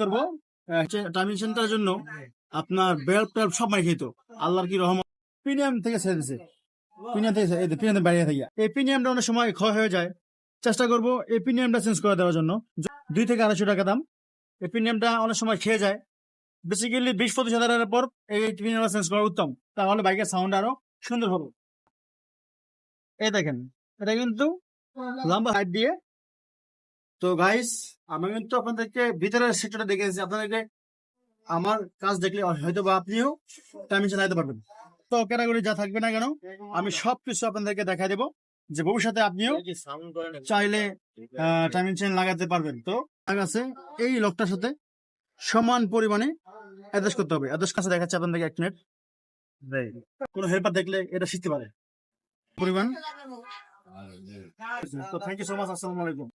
করব। আপনার বেল্ট সব আল্লাহর কি রহমত। প্রিমিয়াম থেকে ছেড়ে দিছে। প্রিমিয়াম থেকে এই প্রিমিয়াম থেকে। এই প্রিমিয়ামটা অনেক সময় ক্ষয় হয়ে যায়। চেষ্টা করব এই প্রিমিয়ামটা চেঞ্জ করে দেওয়ার জন্য। দুই থেকে আড়াইশো টাকা দাম। এই প্রিমিয়ামটা অনেক সময় খেয়ে যায়। বেসিক্যালি বিশ, পঁচিশ হাজারের পর এই প্রিমিয়ামটা চেঞ্জ করা উত্তম। তাহলে বাইকের সাউন্ড আরও সুন্দর হবে। এই দেখেন, এটা কিন্তু লম্বা হাইট দিয়ে তো গাইস আমি কিন্তু আপনাদেরকে ভিতরের সেক্টরটা দেখেছি আপনাদেরকে আমার কাজ দেখলে হয়তো বা আপনিও টাইম চালাতে পারবেন। তো ক্যাটাগরি যা থাকবে না কেন আমি সব কিছু আপনাদেরকে দেখাই দেবো যে ভবিষ্যতে আপনিও চাইলে টাইমিং চেন লাগাতে পারবেন। তো কাছে এই লোকটার সাথে সমান পরিমাণে অ্যাডজাস্ট করতে হবে। অ্যাডজাস্ট কাছে দেখাচ্ছে আপনাদেরকে এক মিনিট কোনো হেল্পার দেখলে এটা শিখতে পারে। পরিমাণ। তো থ্যাংক ইউ সো মাচ আসসালামু আলাইকুম।